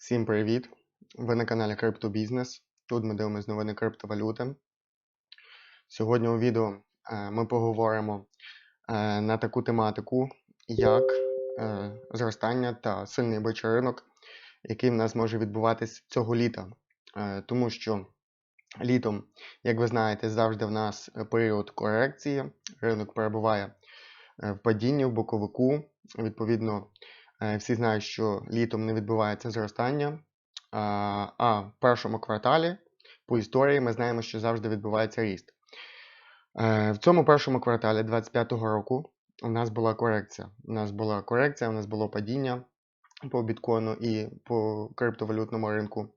Всім привіт! Ви на каналі Криптобізнес. Тут ми дивимося новини криптовалюти. Сьогодні у відео е, ми поговоримо е, на таку тематику, як е, зростання та сильний бичий ринок, який в нас може відбуватись цього літа. Тому що літом, як ви знаєте, завжди в нас період корекції, ринок перебуває в падінні, в боковику. Відповідно, Всі знають, що літом не відбувається зростання, а, а в першому кварталі по історії ми знаємо, що завжди відбувається ріст. Е, В цьому першому кварталі 2025 року у нас була корекція. У нас була корекція, у нас було падіння по біткоїну і по криптовалютному ринку.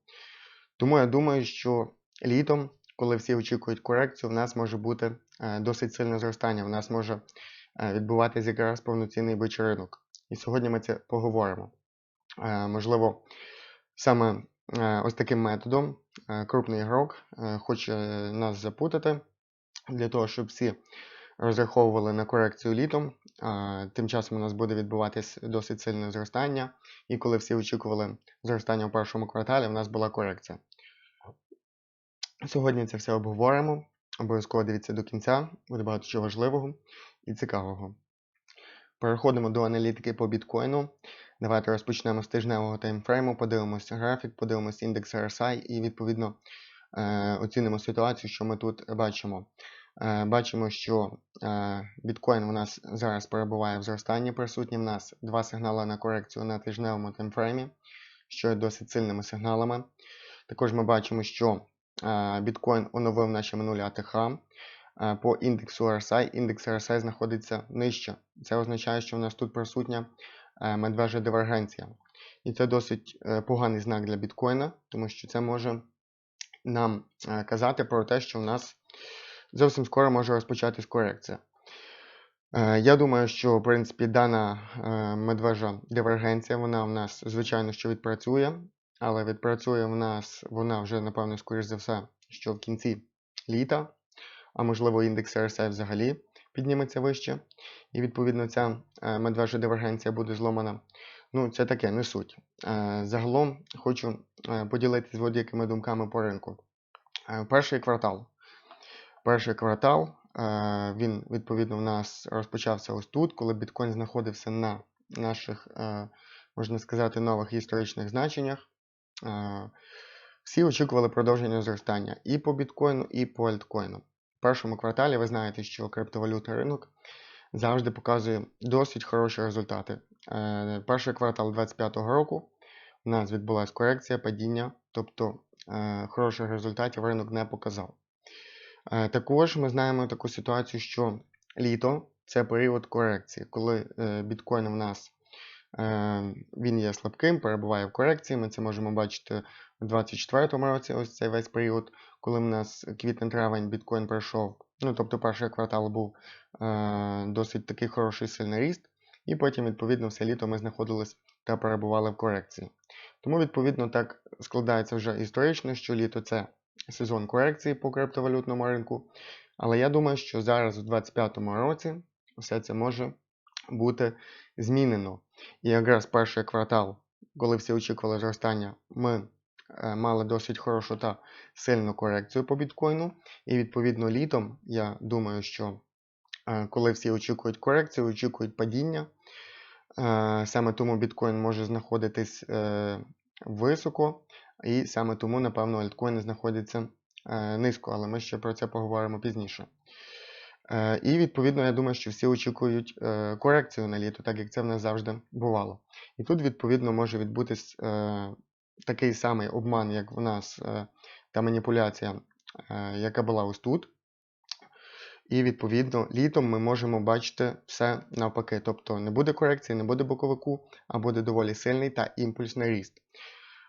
Тому я думаю, що літом, коли всі очікують корекцію, в нас може бути е, досить сильне зростання. У нас може е, відбуватися якраз повноцінний бичий ринок. І сьогодні ми це поговоримо. Е, Можливо, саме е, ось таким методом е, крупний ігрок хоче нас запутати для того, щоб всі розраховували на корекцію літом. Тим часом у нас буде відбуватись досить сильне зростання. І коли всі очікували зростання в першому кварталі, в нас була корекція. Сьогодні це все обговоримо. Обов'язково дивіться до кінця, буде багато чого важливого і цікавого. Переходимо до аналітики по біткоїну. Давайте розпочнемо з тижневого таймфрейму, подивимося графік, подивимося індекс RSI і відповідно е, оцінимо ситуацію, що ми тут бачимо. Е, бачимо, що е, біткоін у нас зараз перебуває в зростанні. Присутні в нас два сигнали на корекцію на тижневому таймфреймі, що є досить сильними сигналами. Також ми бачимо, що біткоін оновив наші минулі АТХ. Е, По індексу RSI, індекс RSI знаходиться нижче. Це означає, що в нас тут присутня е, медвежа дивергенція. І це досить е, поганий знак для біткоїна, тому що це може нам казати про те, що в нас зовсім скоро може розпочатись корекція. Я думаю, що в принципі дана медвежа дивергенція, вона в нас, звичайно, що відпрацює, але відпрацює в нас вона вже, напевно, скоріш за все, що в кінці літа а можливо індекс RSI взагалі підніметься вище. І відповідно ця е, медвежа дивергенція буде зломана. Ну, це таке, не суть. Е, Загалом хочу е, поділитися з деякими думками по ринку. Перший квартал. Перший квартал, він відповідно в нас розпочався ось тут, коли біткоін знаходився на наших, можна сказати, нових історичних значеннях. Всі очікували продовження зростання і по біткоїну, і по альткоїну першому кварталі ви знаєте, що криптовалютний ринок завжди показує досить хороші результати. Е, перший квартал 2025 року у нас відбулася корекція, падіння, тобто е, хороших результатів ринок не показав. Е, також ми знаємо таку ситуацію, що літо це період корекції, коли біткоін в нас він є слабким, перебуває в корекції. Ми це можемо бачити у 2024 році, ось цей весь період, коли в нас квітень-травень біткоін пройшов. Ну, тобто перший квартал був е, досить такий хороший сильний ріст, і потім, відповідно, все літо ми знаходились та перебували в корекції. Тому, відповідно, так складається вже історично, що літо це сезон корекції по криптовалютному ринку. Але я думаю, що зараз у 2025 році все це може бути змінено. І якраз перший квартал, коли всі очікували зростання, ми е, мали досить хорошу та сильну корекцію по біткоїну. І відповідно літом, я думаю, що е, коли всі очікують корекцію, очікують падіння, е, саме тому біткоін може знаходитись високо, і саме тому, напевно, альткоїни знаходяться низько, але ми ще про це поговоримо пізніше. Е, і, відповідно, я думаю, що всі очікують е, корекцію на літо, так як це в нас завжди бувало. І тут, відповідно, може відбутись е, такий самий обман, як в нас та маніпуляція, яка була ось тут. І, відповідно, літом ми можемо бачити все навпаки. Тобто не буде корекції, не буде боковику, а буде доволі сильний та імпульсний ріст.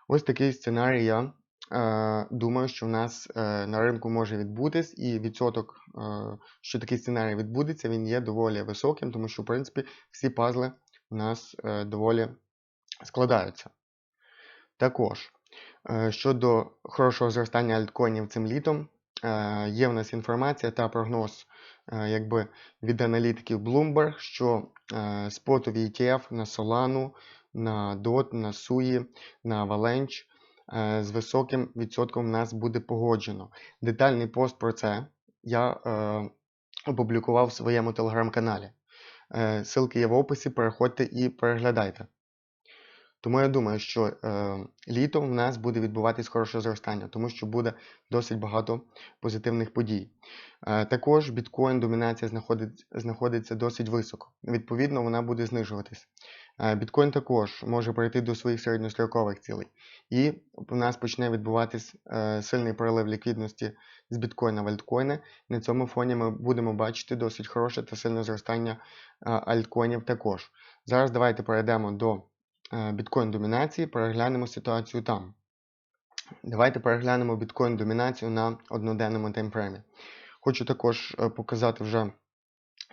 Ось такий сценарій я думаю, що в нас е, на ринку може відбутись, і відсоток, е, що такий сценарій відбудеться, він є доволі високим, тому що, в принципі, всі пазли у нас доволі складаються. Також, щодо хорошого зростання альткоїнів цим літом, є в нас інформація та прогноз якби, від аналітиків Bloomberg, що спотові ETF на Solana на DOT, на SUI, на Avalanche е, з високим відсотком в нас буде погоджено. Детальний пост про це я е, опублікував в своєму телеграм-каналі. Е, Ссылки є в описі, переходьте і переглядайте. Тому я думаю, що е, літом в нас буде відбуватись хороше зростання, тому що буде досить багато позитивних подій. Е, також біткоін домінація знаходить, знаходиться досить високо. Відповідно, вона буде знижуватись. Е, біткоін також може прийти до своїх середньострокових цілей. І у нас почне відбуватись е, сильний перелив ліквідності з біткоїна в альткоїни. На цьому фоні ми будемо бачити досить хороше та сильне зростання е, альткоїнів також. Зараз давайте перейдемо до е, біткоін домінації, переглянемо ситуацію там. Давайте переглянемо біткоін домінацію на одноденному таймфреймі. Хочу також показати вже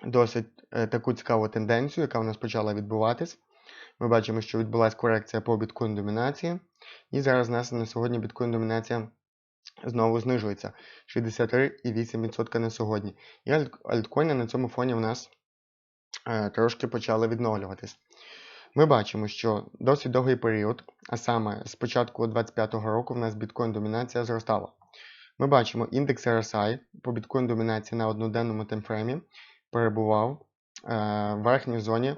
досить таку цікаву тенденцію, яка в нас почала відбуватись. Ми бачимо, що відбулася корекція по біткоін домінації. І зараз у нас на сьогодні біткоін домінація знову знижується 63,8% на сьогодні. І альткоїни на цьому фоні в нас е, трошки почали відновлюватись. Ми бачимо, що досить довгий період, а саме з початку 2025 року в нас біткоін домінація зростала. Ми бачимо індекс RSI по біткоін домінації на одноденному таймфреймі перебував е, в верхній зоні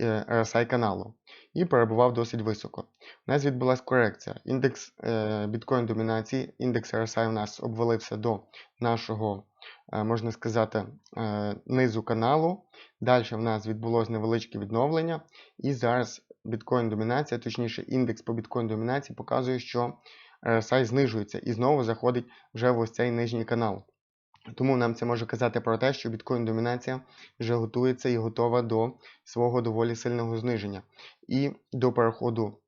RSI каналу і перебував досить високо. У нас відбулася корекція. Індекс е, біткоін домінації, індекс RSI у нас обвалився до нашого, е, можна сказати, е, низу каналу. Далі в нас відбулося невеличке відновлення, і зараз біткоін домінація, точніше, індекс по біткоін домінації показує, що RSI знижується і знову заходить вже в ось цей нижній канал. Тому нам це може казати про те, що біткоін домінація вже готується і готова до свого доволі сильного зниження. І до переходу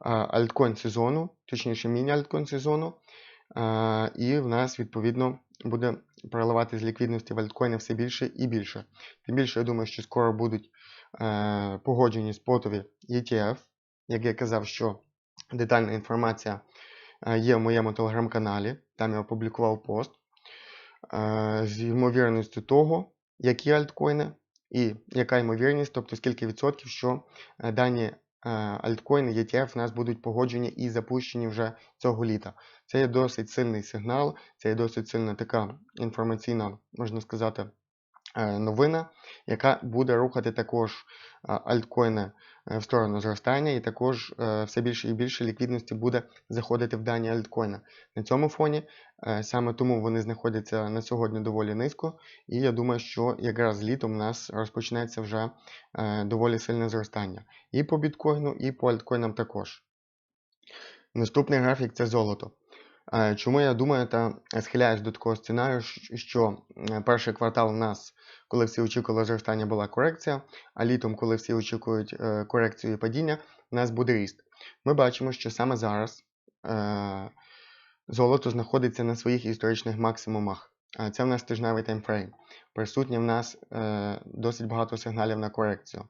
альткоін сезону, точніше міні-альткоін сезону. І в нас відповідно буде переливати з ліквідності в альткоїни все більше і більше. Тим більше, я думаю, що скоро будуть е, погоджені спотові ETF. Як я казав, що детальна інформація е, є в моєму телеграм-каналі, там я опублікував пост з ймовірністю того, які альткоїни і яка ймовірність, тобто скільки відсотків, що е, дані е, альткоїни ETF в нас будуть погоджені і запущені вже цього літа. Це є досить сильний сигнал, це є досить сильна така інформаційна, можна сказати, е, новина, яка буде рухати також е, альткоїни е, в сторону зростання, і також е, все більше і більше ліквідності буде заходити в дані альткоїни. На цьому фоні е, саме тому вони знаходяться на сьогодні доволі низько, і я думаю, що якраз літом у нас розпочнеться вже е, доволі сильне зростання. І по біткоїну, і по альткоїнам також. Наступний графік це золото. Е, Чому я думаю та схиляюсь до такого сценарію, що е, перший квартал у нас, коли всі очікували зростання, була корекція, а літом, коли всі очікують е, корекцію і падіння, у нас буде ріст. Ми бачимо, що саме зараз е, золото знаходиться на своїх історичних максимумах. Е, Це в нас тижневий таймфрейм. Присутнє в нас досить багато сигналів на корекцію.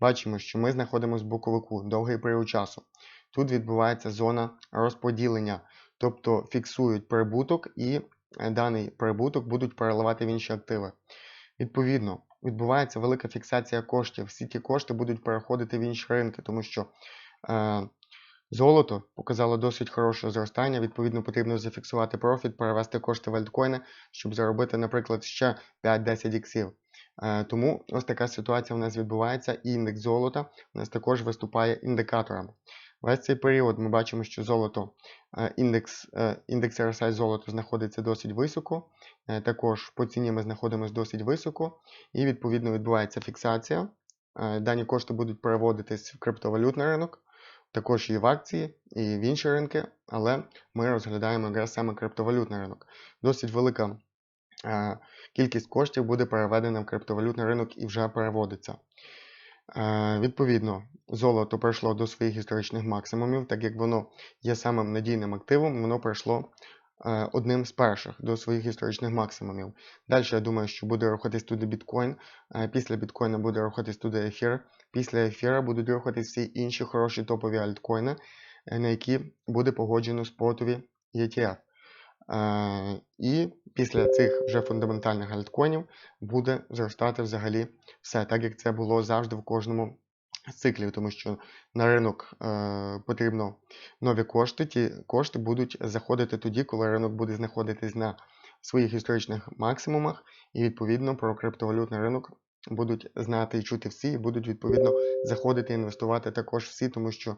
Бачимо, що ми знаходимося в боковику довгий період часу. Тут відбувається зона розподілення, тобто фіксують прибуток і е, даний прибуток будуть переливати в інші активи. Відповідно, відбувається велика фіксація коштів. Всі ті кошти будуть переходити в інші ринки, тому що е, золото показало досить хороше зростання. Відповідно, потрібно зафіксувати профіт, перевести кошти в альткоїни, щоб заробити, наприклад, ще 5-10 іксів. Е, тому ось така ситуація в нас відбувається, і індекс золота у нас також виступає індикатором. Весь цей період ми бачимо, що золото, е, індекс, е, індекс RSI золото знаходиться досить високо. Е, Також по ціні ми знаходимося досить високо, і відповідно відбувається фіксація. Дані кошти будуть переводитись в криптовалютний ринок, також і в акції, і в інші ринки, але ми розглядаємо якраз саме криптовалютний ринок. Досить велика кількість коштів буде переведена в криптовалютний ринок і вже переводиться. Е, Відповідно, золото прийшло до своїх історичних максимумів, так як воно є самим надійним активом, воно прийшло е, одним з перших до своїх історичних максимумів. Далі я думаю, що буде рухатись туди біткоін, е, після біткоїна буде рухатись туди ефір, після ефіра будуть рухатись всі інші хороші топові альткоїни, на які буде погоджено спотові ETF. Е, І після цих вже фундаментальних альткоїнів буде зростати взагалі все, так як це було завжди в кожному циклів, тому що на ринок е, потрібно нові кошти. Ті кошти будуть заходити тоді, коли ринок буде знаходитись на своїх історичних максимумах, і відповідно про криптовалютний ринок будуть знати і чути всі, і будуть відповідно заходити і інвестувати також всі, тому що е,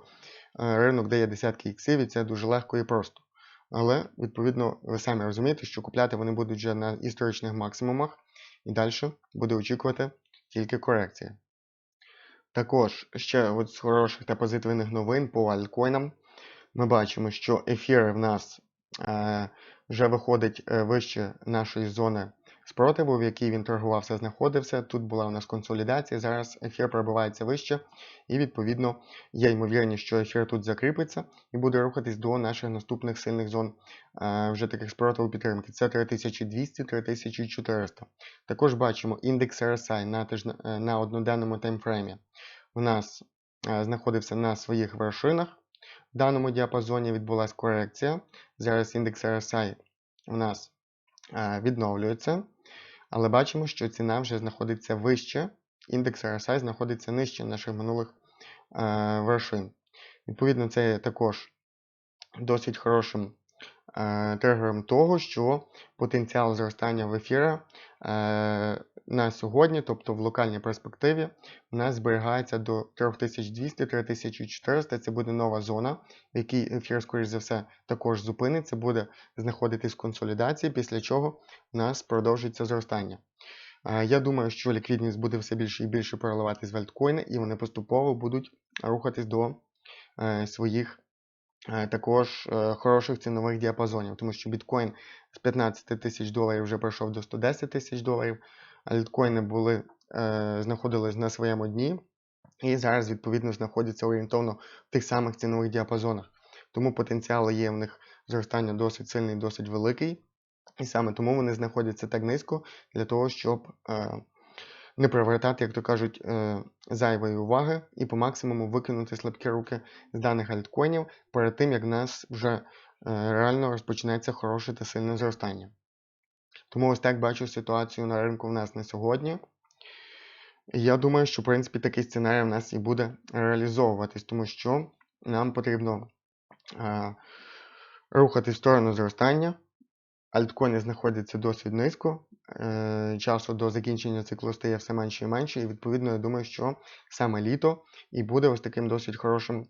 ринок дає десятки іксів, і це дуже легко і просто. Але, відповідно, ви самі розумієте, що купляти вони будуть вже на історичних максимумах, і далі буде очікувати тільки корекція. Також ще от з хороших та позитивних новин по альткоїнам. Ми бачимо, що ефір в нас е, вже виходить е, вище нашої зони спротиву, в якій він торгувався, знаходився. Тут була у нас консолідація, зараз ефір пробивається вище, і, відповідно, є ймовірність, що ефір тут закріпиться і буде рухатись до наших наступних сильних зон е, вже таких спротиву підтримки. Це 3200-3400. Також бачимо індекс RSI на, тижне, на одноденному таймфреймі. У нас е, знаходився на своїх вершинах. В даному діапазоні відбулася корекція. Зараз індекс RSI у нас е, відновлюється. Але бачимо, що ціна вже знаходиться вище. Індекс RSI знаходиться нижче наших минулих е, вершин. Відповідно, це також досить хорошим е, тригером того, що потенціал зростання в ефіра е, на сьогодні, тобто в локальній перспективі, у нас зберігається до 3200-3400. Це буде нова зона, в якій ефір, скоріш за все, також зупиниться, буде знаходитись консолідації, після чого у нас продовжиться зростання. Я думаю, що ліквідність буде все більше і більше переливатись в альткоїни, і вони поступово будуть рухатись до е, своїх е, також е, хороших цінових діапазонів, тому що біткоін з 15 тисяч доларів вже пройшов до 110 тисяч доларів. Альткоїни були, знаходились на своєму дні, і зараз, відповідно, знаходяться орієнтовно в тих самих цінових діапазонах. Тому потенціал є в них зростання досить сильний, досить великий. І саме тому вони знаходяться так низько для того, щоб е, не привертати, як то кажуть, е, зайвої уваги і по максимуму викинути слабкі руки з даних альткоїнів перед тим, як в нас вже е, реально розпочнеться хороше та сильне зростання. Тому ось так бачу ситуацію на ринку в нас на сьогодні. Я думаю, що в принципі такий сценарій в нас і буде реалізовуватись, тому що нам потрібно е, рухати в сторону зростання. Альткоїни знаходяться досить низько. Е, часу до закінчення циклу стає все менше і менше, і відповідно я думаю, що саме літо і буде ось таким досить хорошим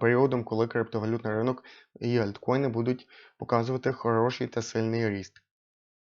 періодом, коли криптовалютний ринок і альткоїни будуть показувати хороший та сильний ріст.